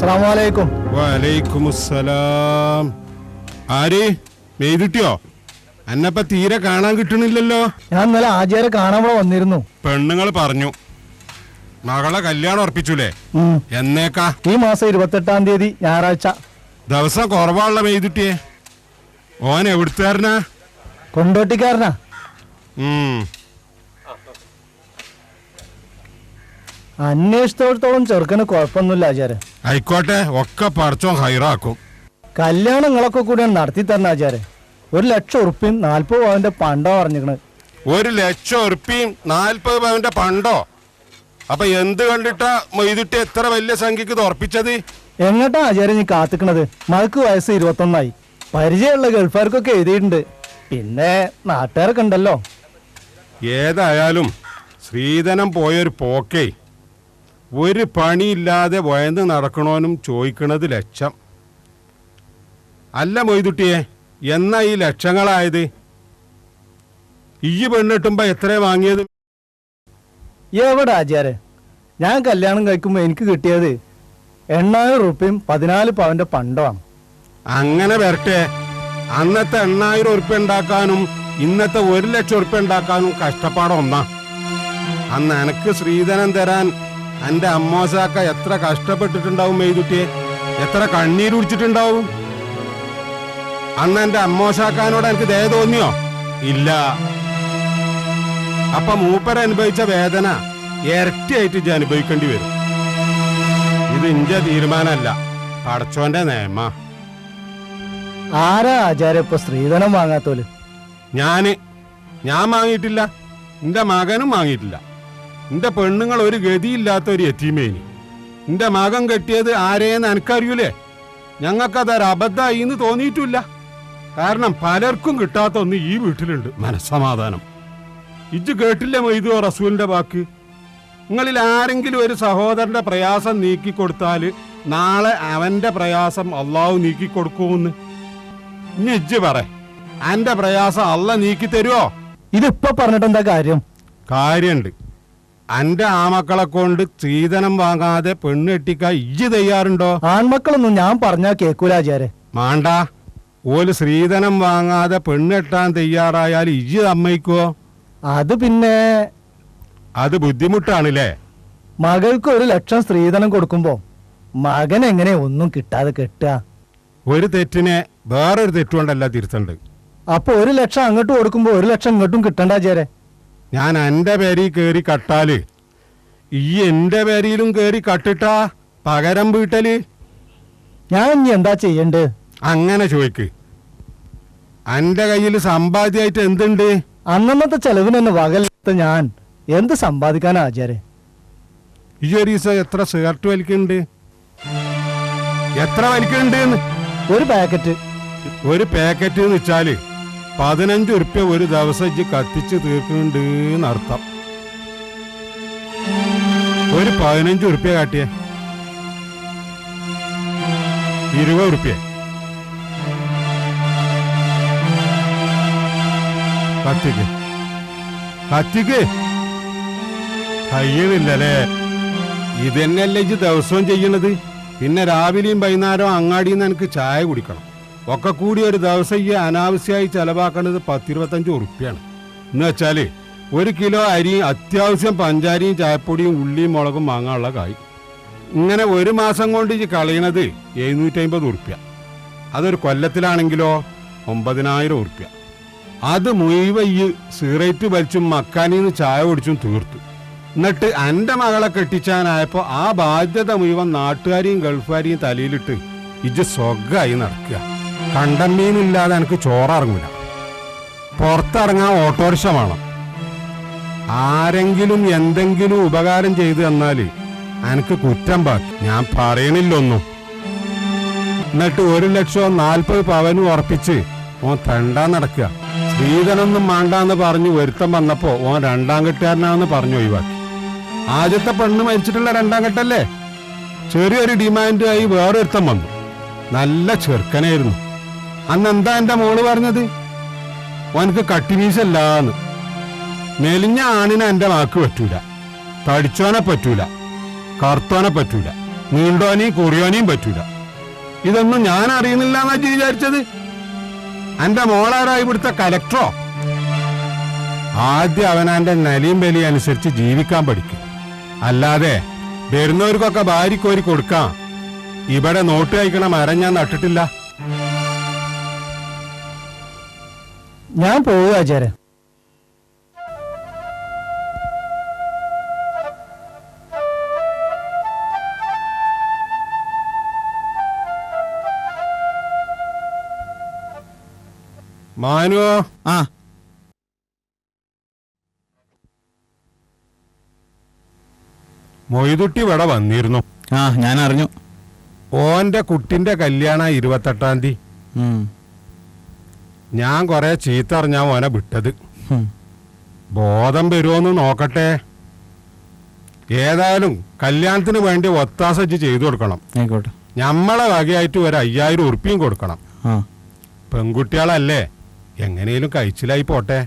അസ്സലാമലൈക്കും. ആര്? മെയ്തിട്ടിയോ? അന്നപ്പ തീരെ കാണാൻ കിട്ടണില്ലല്ലോ. ഞാൻ ഇന്നലെ ആചാരെ കാണാൻ ഇവിടെ വന്നിരുന്നു. പെണ്ണുങ്ങൾ പറഞ്ഞു. മകളെ കല്യാണം ഉറപ്പിച്ചൂലേ? ഉം. എന്നേക്കാ? ഈ മാസം ഇരുപത്തെട്ടാം തീയതി ഞായറാഴ്ച. ദിവസം കുറവാണല്ലോ മെയ്തിട്ടിയെ. ഓൻ എവിടുത്തേരനാ കൊണ്ടോട്ടിക്കാരനാ. ഉം. അന്വേഷിച്ചിടത്തോളം ചെറുക്കന് കുഴപ്പമൊന്നുമില്ല ആചാര്യ ആയിക്കോട്ടെ ഒക്കെ പറിച്ചോ ഹൈറാക്കും. കല്യാണങ്ങളൊക്കെ കൂടി നടത്തി തരണ ആചാര്യ ഒരു ലക്ഷം ഉറുപ്പിയും നാൽപ്പത് പവന്റെ പണ്ടോ പറഞ്ഞിരിക്കണ് ഒരു ലക്ഷം ഉറുപ്പിയും നാൽപ്പത് പവന്റെ പണ്ടോ? അപ്പൊ എന്ത് കണ്ടിട്ടാ മൊയ്തിട്ട് എത്ര വലിയ സംഖ്യക്ക് തോർപ്പിച്ചത് എങ്ങട്ടാ ആചാര്യ നീ കാത്തിക്കണത്? മകക്ക് വയസ്സ് ഇരുപത്തൊന്നായി. പരിചയമുള്ള ഗൾഫുകാർക്കൊക്കെ എഴുതിയിട്ടുണ്ട്. പിന്നെ നാട്ടുകാരൊക്കെ ഉണ്ടല്ലോ. ഏതായാലും ശ്രീധനം പോയൊരു പോക്കേ. ഒരു പണിയില്ലാതെ വയന്ന് നടക്കണോനും ചോദിക്കണത് ലക്ഷം. അല്ല മൊയ്തുട്ടിയെ എന്നാ ഈ ലക്ഷങ്ങളായത്? ഈ പെണ്ണിട്ടുമ്പോ എത്ര വാങ്ങിയത്? എവിടെ ആചാര്യ ഞാൻ കല്യാണം കഴിക്കുമ്പോ എനിക്ക് കിട്ടിയത് എണ്ണായിരം റുപ്യം പതിനാല് പവന്റെ പണ്ടമാണ്. അങ്ങനെ വരട്ടെ. അന്നത്തെ എണ്ണായിരം ഉറുപ്പ്യ ഉണ്ടാക്കാനും ഇന്നത്തെ ഒരു ലക്ഷം ഉറുപ്പ്യ ഉണ്ടാക്കാനും കഷ്ടപ്പാടൊന്നാ അന്ന് എനക്ക് ശ്രീധനം തരാൻ എന്റെ അമ്മോസാക്ക എത്ര കഷ്ടപ്പെട്ടിട്ടുണ്ടാവും മെയ്തുട്ടിയെ എത്ര കണ്ണീര് കുടിച്ചിട്ടുണ്ടാവും? അന്ന് എന്റെ അമ്മോസാക്കാനോട് എനിക്ക് ദയ തോന്നിയോ? ഇല്ല. അപ്പൊ മൂപ്പര അനുഭവിച്ച വേദന ഇരട്ടിയായിട്ട് ഞാൻ അനുഭവിക്കേണ്ടി വരും. ഇത് ഇഞ്ച തീരുമാനമല്ല പടച്ചോന്റെ നിയമ. ആരാ ആചാര്യ ഇപ്പൊ സ്ത്രീധനം വാങ്ങാത്തോൽ? ഞാൻ. ഞാൻ വാങ്ങിയിട്ടില്ല. എന്റെ മകനും വാങ്ങിയിട്ടില്ല. എന്റെ പെണ്ണുങ്ങൾ ഒരു ഗതിയില്ലാത്ത ഒരു എത്തിമേനി. എന്റെ മകൻ കെട്ടിയത് ആരെയെന്ന് എനിക്കറിയൂലേ? ഞങ്ങൾക്കതൊരു അബദ്ധമായി എന്ന് തോന്നിയിട്ടില്ല. കാരണം പലർക്കും കിട്ടാത്ത ഒന്ന് ഈ വീട്ടിലുണ്ട്. മനസ്സമാധാനം. ഇജ്ജ് കേട്ടില്ല മൊയ്തോ റസൂലിന്റെ വാക്ക്? നിങ്ങളിൽ ആരെങ്കിലും ഒരു സഹോദരന്റെ പ്രയാസം നീക്കിക്കൊടുത്താൽ നാളെ അവന്റെ പ്രയാസം അള്ളാഹു നീക്കിക്കൊടുക്കുമെന്ന്. ഇനി ഇജ്ജ് പറ അന്റെ പ്രയാസം അല്ല നീക്കി തരുവോ ഇതിപ്പോ പറഞ്ഞിട്ട് എന്താ കാര്യം? കാര്യണ്ട്. അന്റെ ആമക്കളെ കൊണ്ട് സ്ത്രീധനം വാങ്ങാതെ പെണ്ണെട്ടിക്കാൻ ഇജ്ജ് തയ്യാറുണ്ടോ? ആൺമക്കളൊന്നും ഞാൻ പറഞ്ഞാ കേക്കൂലാചാരെ മാണ്ട. ഓൽ സ്ത്രീധനം വാങ്ങാതെ പെണ്ണെട്ടാൻ തയ്യാറായാൽ ഇജ്ജ് അമ്മയ്ക്കോ അത് പിന്നെ അത് ബുദ്ധിമുട്ടാണല്ലേ? മകൾക്ക് ഒരു ലക്ഷം സ്ത്രീധനം കൊടുക്കുമ്പോ മകൻ എങ്ങനെ ഒന്നും കിട്ടാതെ കെട്ടുക? ഒരു തെറ്റിനെ വേറൊരു തെറ്റുകൊണ്ടല്ല തിരുത്തണ്ട് അപ്പൊ ഒരു ലക്ഷം അങ്ങോട്ട് കൊടുക്കുമ്പോ ഒരു ലക്ഷം ഇങ്ങോട്ടും കിട്ടണ്ട ആചാര്യ ഞാൻ എന്റെ പേരിൽ കയറി കട്ടാൽ. ഈ എന്റെ പേരിലും കയറി കട്ടിട്ടാ പകരം വീട്ടൽ. ഞാൻ ഇനി എന്താ ചെയ്യണ്ടേ? അങ്ങനെ ചോദിക്ക് അന്റെ കയ്യിൽ സമ്പാദ്യമായിട്ട് എന്തുണ്ട്? അന്നന്നത്തെ ചെലവിനൊന്നും തന്നെ ഞാൻ എന്ത് സമ്പാദിക്കാനാ ആചാര്യ ഈ ഒരു ദിവസം എത്ര സിഗരറ്റ് വലിക്കുന്നുണ്ട് എത്ര വലിക്കുന്നുണ്ട് ഒരു പാക്കറ്റ് ഒരു പാക്കറ്റ് എന്ന് വെച്ചാൽ പതിനഞ്ച് ഉറുപ്യ ഒരു ദിവസം കത്തിച്ച് തീർക്കുന്നുണ്ട് എന്നർത്ഥം. ഒരു പതിനഞ്ച് ഉറുപ്യ കാട്ടിയേ. ഇരുപത് ഉറുപ്യ കത്തിക്ക്. കത്തിക്ക്. കഴിയണില്ലല്ലേ ഇതെന്നല്ലേ ഇജ്ജ് ദിവസവും ചെയ്യണത് പിന്നെ രാവിലെയും വൈകുന്നേരവും അങ്ങാടിയിൽ നിന്ന് എനിക്ക് ചായ കുടിക്കണം. ഒക്കെ കൂടി ഒരു ദിവസം ഈ അനാവശ്യമായി ചെലവാക്കുന്നത് പത്തിരുപത്തഞ്ച് ഉറുപ്പ്യാണ്. എന്ന് വെച്ചാൽ ഒരു കിലോ അരി അത്യാവശ്യം പഞ്ചാരിയും ചായപ്പൊടിയും ഉള്ളിയും മുളകും വാങ്ങാനുള്ള കായ്. ഇങ്ങനെ ഒരു മാസം കൊണ്ട് ഈ കളയണത് എഴുന്നൂറ്റമ്പത് ഉറുപ്പ്യ. അതൊരു കൊല്ലത്തിലാണെങ്കിലോ ഒമ്പതിനായിരം ഉറുപ്പ്യ. അത് മുഴുവൻ ഈ സിഗരറ്റ് വലിച്ചും മക്കാനിന്ന് ചായ കുടിച്ചും തീർത്തു. എന്നിട്ട് എന്റെ മകളെ കെട്ടിച്ചാനായപ്പോ ആ ബാധ്യത മുഴുവൻ നാട്ടുകാരെയും ഗൾഫുകാരെയും തലയിലിട്ട് ഇജ് സ്വഗായി നടക്കുക. കണ്ടമീനില്ലാതെ എനിക്ക് ചോറിറങ്ങൂല. പുറത്തിറങ്ങാൻ ഓട്ടോറിക്ഷ വേണം. ആരെങ്കിലും എന്തെങ്കിലും ഉപകാരം ചെയ്തു തന്നാൽ എനിക്ക് കുറ്റം ബാക്കി ഞാൻ പറയണില്ലൊന്നും. എന്നിട്ട് ഒരു ലക്ഷം നാൽപ്പത് പവനും ഉറപ്പിച്ച് ഓൻ തണ്ടാൻ നടക്കുക. സ്ത്രീധനൊന്നും മാണ്ടാന്ന് പറഞ്ഞു ഒരുത്തം വന്നപ്പോ ഓൻ രണ്ടാം കെട്ടുകാരനാന്ന് പറഞ്ഞു ഒഴിവാക്കി. ആദ്യത്തെ പെണ്ണ് മരിച്ചിട്ടുള്ള രണ്ടാം കെട്ടല്ലേ? ചെറിയൊരു ഡിമാൻഡായി വേറൊരുത്തം വന്നു. നല്ല ചെറുക്കനായിരുന്നു. അന്ന് എന്താ എന്റെ മോൾ പറഞ്ഞത്? ഓനക്ക് കട്ടിമീശല്ലാന്ന് മെലിഞ്ഞ ആണിനെ എന്റെ വാക്ക് പറ്റൂല. തടിച്ചോനെ പറ്റൂല. കറുത്തോനെ പറ്റൂല. നീണ്ടോനെയും കുറിയോനെയും പറ്റൂല. ഇതൊന്നും ഞാൻ അറിയുന്നില്ല എന്നാ വിചാരിച്ചത്? എന്റെ മോളാരാ ഇവിടുത്തെ കലക്ടറോ? ആദ്യം അവനാന്റെ നലിയും ബലിയും അനുസരിച്ച് ജീവിക്കാൻ പഠിക്കും. അല്ലാതെ വരുന്നവർക്കൊക്കെ ഭാര്യക്കോരി കൊടുക്കാം. ഇവിടെ നോട്ട് കഴിക്കണ മരം ഞാൻ നട്ടിട്ടില്ല. ഞാൻ പോവുക ആചാര്യ മാനുവോ ആ. മൊയ്തുട്ടി ഇവിടെ വന്നിരുന്നു. ആ ഞാൻ അറിഞ്ഞു ഓന്റെ കുട്ടിന്റെ കല്യാണ ഇരുപത്തെട്ടാം തീയതി. ഞാൻ കൊറേ ചീത്ത അറിഞ്ഞാ മോനെ വിട്ടത്. ബോധം വരുമോന്ന് നോക്കട്ടെ. ഏതായാലും കല്യാണത്തിന് വേണ്ടി ഒത്താസജ്ജ് ചെയ്തു കൊടുക്കണം. ആയിക്കോട്ടെ. ഞമ്മളെ വകയായിട്ട് ഒരു അയ്യായിരം ഉറുപ്പിയും കൊടുക്കണം. പെൺകുട്ടികളല്ലേ എങ്ങനെയും കഴിച്ചിലായി പോട്ടെ.